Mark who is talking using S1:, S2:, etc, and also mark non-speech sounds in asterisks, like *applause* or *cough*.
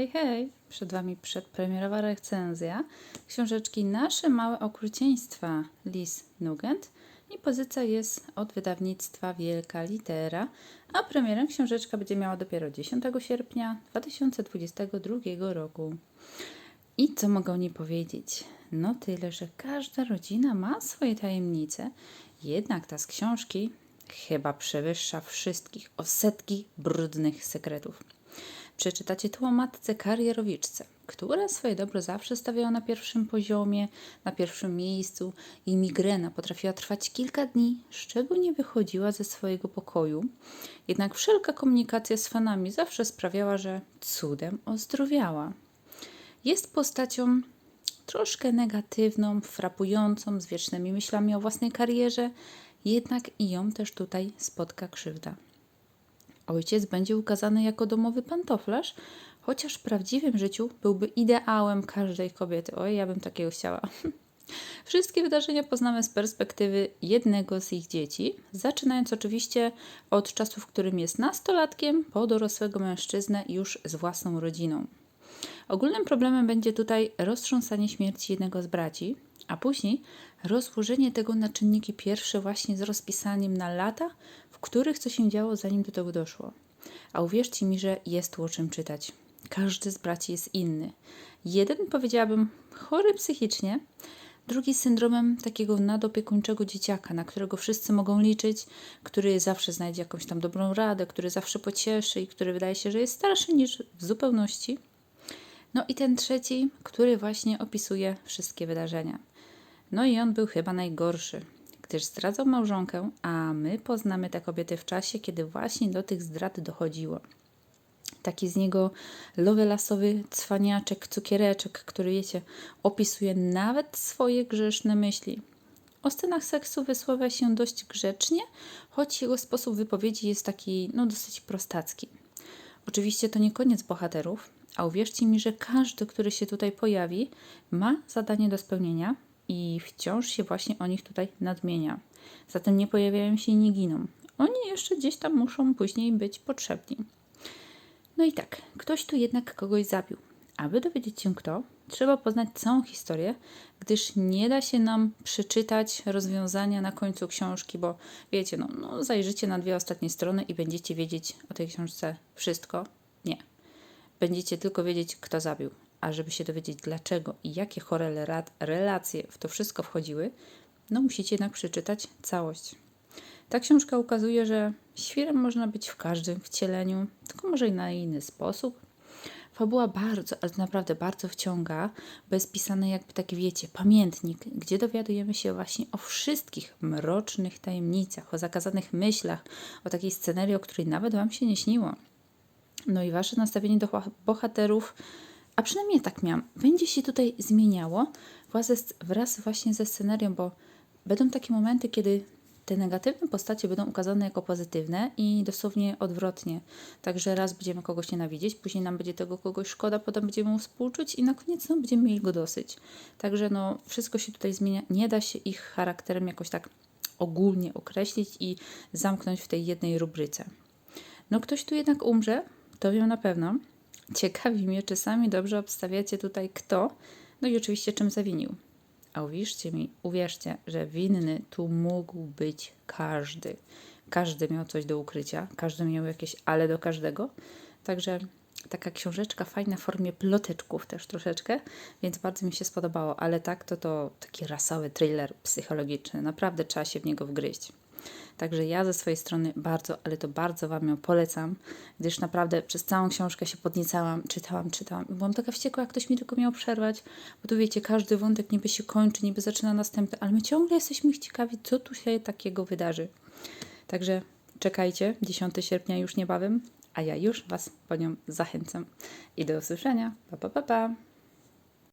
S1: Hej, hej! Przed Wami przedpremierowa recenzja książeczki Nasze Małe Okrucieństwa Lis Nugent i pozycja jest od wydawnictwa Wielka Litera, a premierę książeczka będzie miała dopiero 10 sierpnia 2022 roku. I co mogę nie powiedzieć? No tyle, że każda rodzina ma swoje tajemnice, jednak ta z książki chyba przewyższa wszystkich o setki brudnych sekretów. Przeczytacie tu o matce karierowiczce, która swoje dobro zawsze stawiała na pierwszym poziomie, na pierwszym miejscu. Jej migrena potrafiła trwać kilka dni, z czego nie wychodziła ze swojego pokoju. Jednak wszelka komunikacja z fanami zawsze sprawiała, że cudem ozdrowiała. Jest postacią troszkę negatywną, frapującą, z wiecznymi myślami o własnej karierze, jednak i ją też tutaj spotka krzywda. Ojciec będzie ukazany jako domowy pantoflarz, chociaż w prawdziwym życiu byłby ideałem każdej kobiety. Oj, ja bym takiego chciała. *laughs* Wszystkie wydarzenia poznamy z perspektywy jednego z ich dzieci, zaczynając oczywiście od czasu, w którym jest nastolatkiem, po dorosłego mężczyznę już z własną rodziną. Ogólnym problemem będzie tutaj roztrząsanie śmierci jednego z braci, a później rozłożenie tego na czynniki pierwsze właśnie z rozpisaniem na lata, w których co się działo zanim do tego doszło. A uwierzcie mi, że jest tu o czym czytać. Każdy z braci jest inny. Jeden powiedziałabym chory psychicznie, drugi syndromem takiego nadopiekuńczego dzieciaka, na którego wszyscy mogą liczyć, który zawsze znajdzie jakąś tam dobrą radę, który zawsze pocieszy i który wydaje się, że jest starszy niż w zupełności. No i ten trzeci, który właśnie opisuje wszystkie wydarzenia. No i on był chyba najgorszy, gdyż zdradzał małżonkę, a my poznamy te kobiety w czasie, kiedy właśnie do tych zdrad dochodziło. Taki z niego lowelasowy cwaniaczek, cukiereczek, który wiecie, opisuje nawet swoje grzeszne myśli. O scenach seksu wysławia się dość grzecznie, choć jego sposób wypowiedzi jest taki, no, dosyć prostacki. Oczywiście to nie koniec bohaterów, a uwierzcie mi, że każdy, który się tutaj pojawi, ma zadanie do spełnienia i wciąż się właśnie o nich tutaj nadmienia. Zatem nie pojawiają się i nie giną. Oni jeszcze gdzieś tam muszą później być potrzebni. No i tak, ktoś tu jednak kogoś zabił. Aby dowiedzieć się kto, trzeba poznać całą historię, gdyż nie da się nam przeczytać rozwiązania na końcu książki, bo wiecie, no, no zajrzycie na dwie ostatnie strony i będziecie wiedzieć o tej książce wszystko. Nie. Będziecie tylko wiedzieć, kto zabił. A żeby się dowiedzieć dlaczego i jakie chore relacje w to wszystko wchodziły, no musicie jednak przeczytać całość. Ta książka ukazuje, że świrem można być w każdym wcieleniu, tylko może i na inny sposób. Fabuła bardzo, ale naprawdę bardzo wciąga, bo jest pisane jakby tak wiecie, pamiętnik, gdzie dowiadujemy się właśnie o wszystkich mrocznych tajemnicach, o zakazanych myślach, o takiej scenerii, o której nawet Wam się nie śniło. No i Wasze nastawienie do bohaterów, a przynajmniej tak miałam, będzie się tutaj zmieniało wraz właśnie ze scenarią, bo będą takie momenty, kiedy te negatywne postacie będą ukazane jako pozytywne i dosłownie odwrotnie. Także raz będziemy kogoś nienawidzieć, później nam będzie tego kogoś szkoda, potem będziemy mu współczuć i na koniec no, będziemy mieli go dosyć. Także no, wszystko się tutaj zmienia. Nie da się ich charakterem jakoś tak ogólnie określić i zamknąć w tej jednej rubryce. No ktoś tu jednak umrze, to wiem na pewno. Ciekawi mnie, czy sami dobrze obstawiacie tutaj kto, no i oczywiście czym zawinił. A uwierzcie mi, uwierzcie, że winny tu mógł być każdy. Każdy miał coś do ukrycia, każdy miał jakieś ale do każdego. Także taka książeczka fajna w formie ploteczków też troszeczkę, więc bardzo mi się spodobało. Ale tak, to to taki rasowy thriller psychologiczny. Naprawdę trzeba się w niego wgryźć. Także ja ze swojej strony bardzo, ale to bardzo Wam ją polecam, gdyż naprawdę przez całą książkę się podniecałam, czytałam, czytałam. Byłam taka wściekła, jak ktoś mi tylko miał przerwać, bo tu wiecie, każdy wątek niby się kończy, niby zaczyna następny, ale my ciągle jesteśmy ciekawi, co tu się takiego wydarzy. Także czekajcie, 10 sierpnia już niebawem, a ja już Was po nią zachęcam. I do usłyszenia. Pa, pa, pa, pa.